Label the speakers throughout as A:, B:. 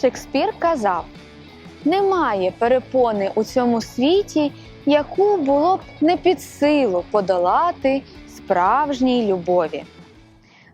A: Шекспір казав: немає перепони у цьому світі, яку було б не під силу подолати справжній любові.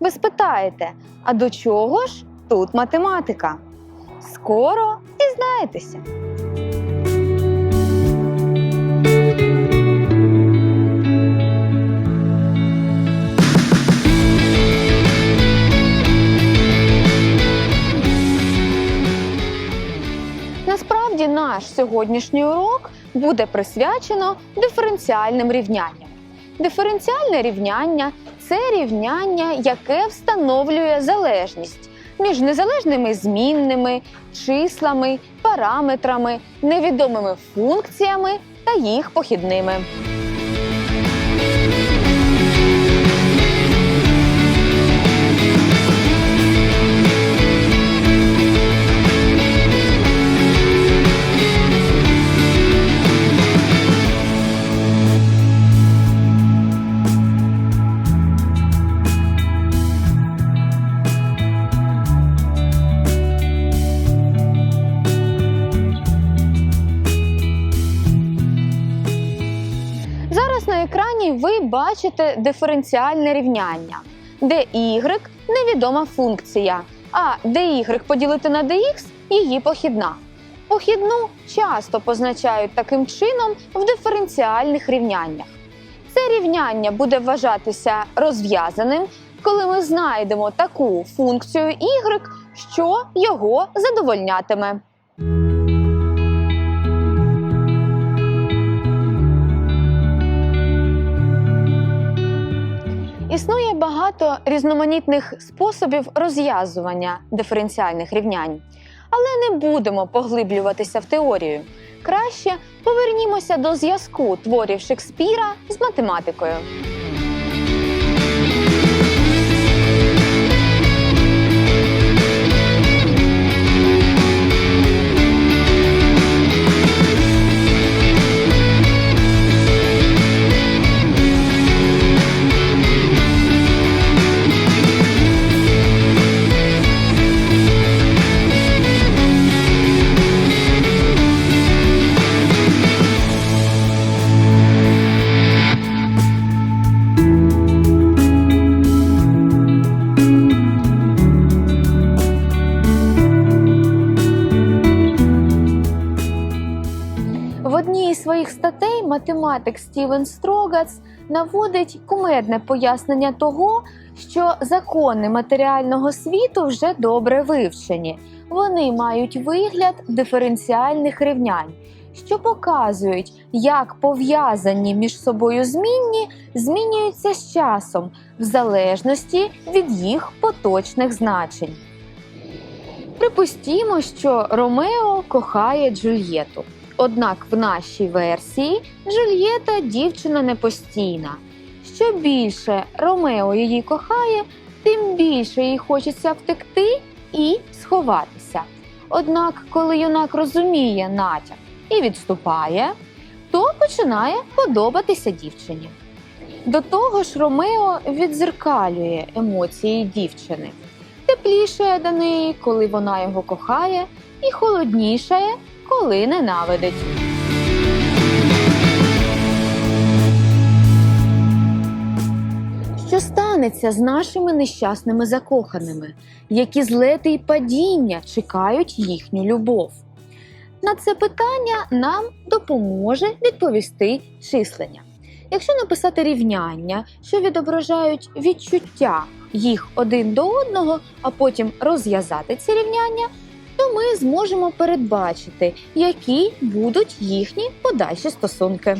A: Ви спитаєте, а до чого ж тут математика? Скоро дізнаєтеся. Сьогоднішній урок буде присвячено диференціальним рівнянням. Диференціальне рівняння це рівняння, яке встановлює залежність між незалежними змінними, числами, параметрами, невідомими функціями та їх похідними. Бачите диференціальне рівняння, де y невідома функція, а dy поділити на dx її похідна. Похідну часто позначають таким чином в диференціальних рівняннях. Це рівняння буде вважатися розв'язаним, коли ми знайдемо таку функцію y, що його задовольнятиме. Існує багато різноманітних способів розв'язування диференціальних рівнянь, але не будемо поглиблюватися в теорію. Краще повернімося до зв'язку творів Шекспіра з математикою. Своїх статей математик Стівен Строгац наводить кумедне пояснення того, що закони матеріального світу вже добре вивчені. Вони мають вигляд диференціальних рівнянь, що показують, як пов'язані між собою змінні змінюються з часом в залежності від їх поточних значень. Припустімо, що Ромео кохає Джульєту. Однак в нашій версії Джульєта дівчина непостійна. Що більше Ромео її кохає, тим більше їй хочеться втекти і сховатися. Однак, коли юнак розуміє натяк і відступає, то починає подобатися дівчині. До того ж, Ромео відзеркалює емоції дівчини, теплішає до неї, коли вона його кохає, і холоднішає, коли ненавидить. Що станеться з нашими нещасними закоханими, які злети й падіння чекають їхню любов? На це питання нам допоможе відповісти числення. Якщо написати рівняння, що відображають відчуття їх один до одного, а потім розв'язати ці рівняння, то ми зможемо передбачити, які будуть їхні подальші стосунки.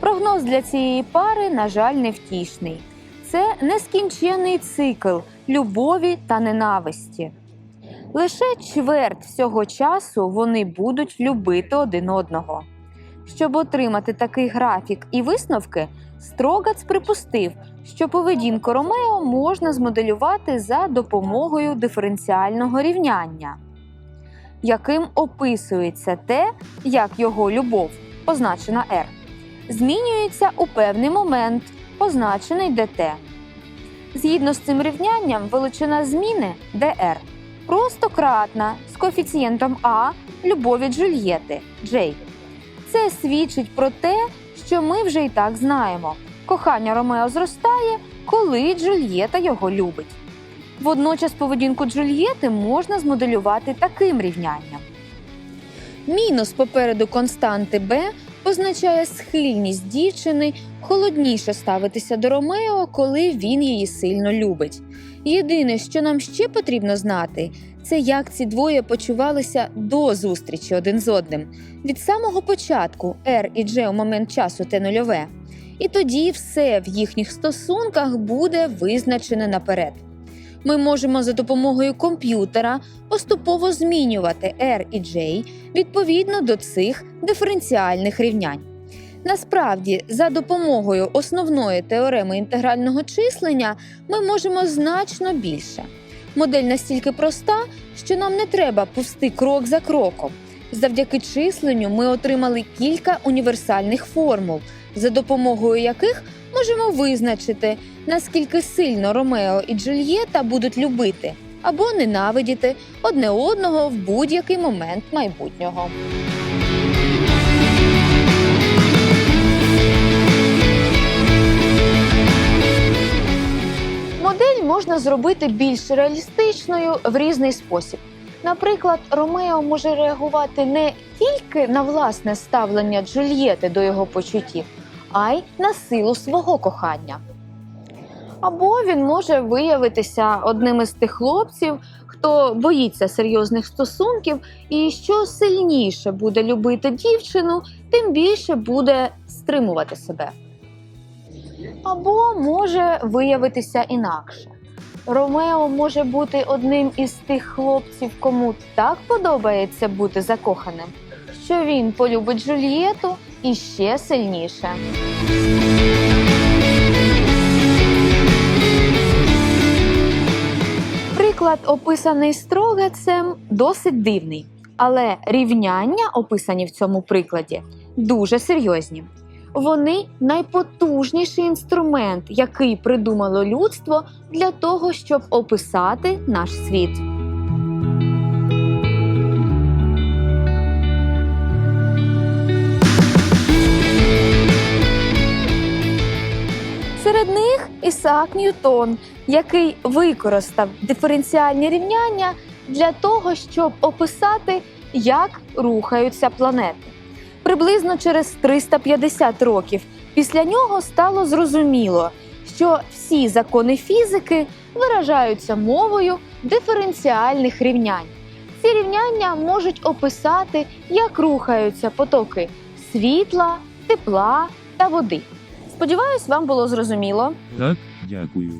A: Прогноз для цієї пари, на жаль, невтішний. Це нескінчений цикл любові та ненависті. Лише чверть всього часу вони будуть любити один одного. Щоб отримати такий графік і висновки, Строгац припустив, що поведінку Ромео можна змоделювати за допомогою диференціального рівняння, яким описується те, як його любов, позначена R, змінюється у певний момент, позначений dt. Згідно з цим рівнянням, величина зміни dr просто кратна з коефіцієнтом А любові Джульєти Джей. Це свідчить про те, що ми вже і так знаємо. Кохання Ромео зростає, коли Джульєта його любить. Водночас поведінку Джульєти можна змоделювати таким рівнянням. Мінус попереду константи Б означає схильність дівчини холодніше ставитися до Ромео, коли він її сильно любить. Єдине, що нам ще потрібно знати, це як ці двоє почувалися до зустрічі один з одним від самого початку R і G у момент часу Т нульове. І тоді все в їхніх стосунках буде визначене наперед. Ми можемо за допомогою комп'ютера поступово змінювати R і J відповідно до цих диференціальних рівнянь. Насправді, за допомогою основної теореми інтегрального числення ми можемо значно більше. Модель настільки проста, що нам не треба повсти крок за кроком. Завдяки численню ми отримали кілька універсальних формул, за допомогою яких можемо визначити, наскільки сильно Ромео і Джульєта будуть любити або ненавидіти одне одного в будь-який момент майбутнього. Зробити більш реалістичною в різний спосіб. Наприклад, Ромео може реагувати не тільки на власне ставлення Джульєти до його почуттів, а й на силу свого кохання. Або він може виявитися одним із тих хлопців, хто боїться серйозних стосунків, і що сильніше буде любити дівчину, тим більше буде стримувати себе. Або може виявитися інакше. Ромео може бути одним із тих хлопців, кому так подобається бути закоханим, що він полюбить Джульєту іще сильніше. Приклад, описаний Строгацем, досить дивний, але рівняння, описані в цьому прикладі, дуже серйозні. Вони найпотужніший інструмент, який придумало людство для того, щоб описати наш світ. Серед них Ісаак Ньютон, який використав диференціальні рівняння для того, щоб описати, як рухаються планети. Приблизно через 350 років після нього стало зрозуміло, що всі закони фізики виражаються мовою диференціальних рівнянь. Ці рівняння можуть описати, як рухаються потоки світла, тепла та води. Сподіваюсь, вам було зрозуміло.
B: Так, дякую.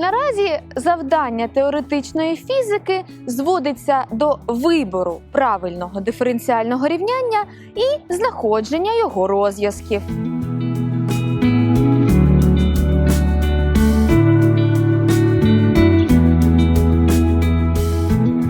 A: Наразі завдання теоретичної фізики зводиться до вибору правильного диференціального рівняння і знаходження його розв'язків.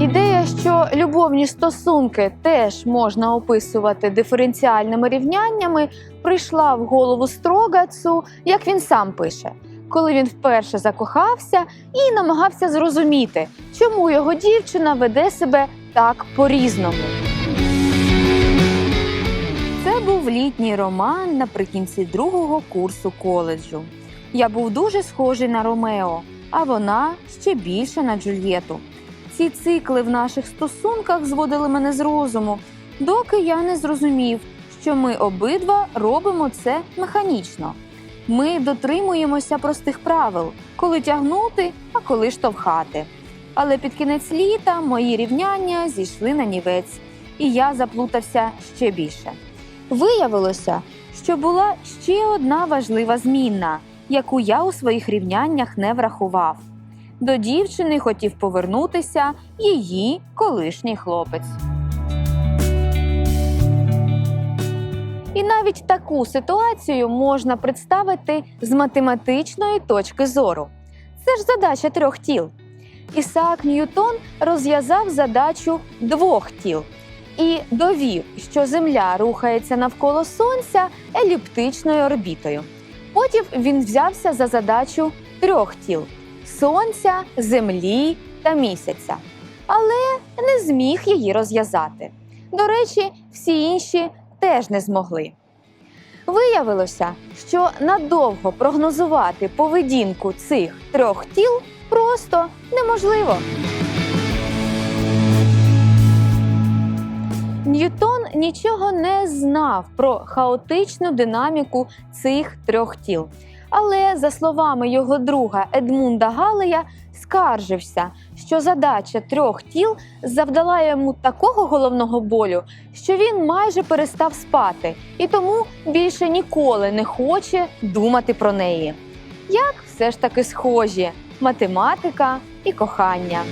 A: Ідея, що любовні стосунки теж можна описувати диференціальними рівняннями, прийшла в голову Строгацу, як він сам пише коли він вперше закохався і намагався зрозуміти, чому його дівчина веде себе так по-різному. Це був літній роман наприкінці другого курсу коледжу. Я був дуже схожий на Ромео, а вона ще більше на Джульєту. Ці цикли в наших стосунках зводили мене з розуму, доки я не зрозумів, що ми обидва робимо це механічно. Ми дотримуємося простих правил, коли тягнути, а коли штовхати. Але під кінець літа мої рівняння зійшли на нівець, і я заплутався ще більше. Виявилося, що була ще одна важлива змінна, яку я у своїх рівняннях не врахував. До дівчини хотів повернутися її колишній хлопець. Навіть таку ситуацію можна представити з математичної точки зору. Це ж задача трьох тіл. Ісаак Ньютон розв'язав задачу двох тіл і довів, що Земля рухається навколо Сонця еліптичною орбітою. Потім він взявся за задачу трьох тіл Сонця, Землі та місяця. але не зміг її розв'язати. До речі, всі інші теж не змогли. Виявилося, що надовго прогнозувати поведінку цих трьох тіл просто неможливо. Ньютон нічого не знав про хаотичну динаміку цих трьох тіл. Але, за словами його друга Едмунда Галея, скаржився, що задача трьох тіл завдала йому такого головного болю, що він майже перестав спати і тому більше ніколи не хоче думати про неї. Як все ж таки схожі математика і кохання.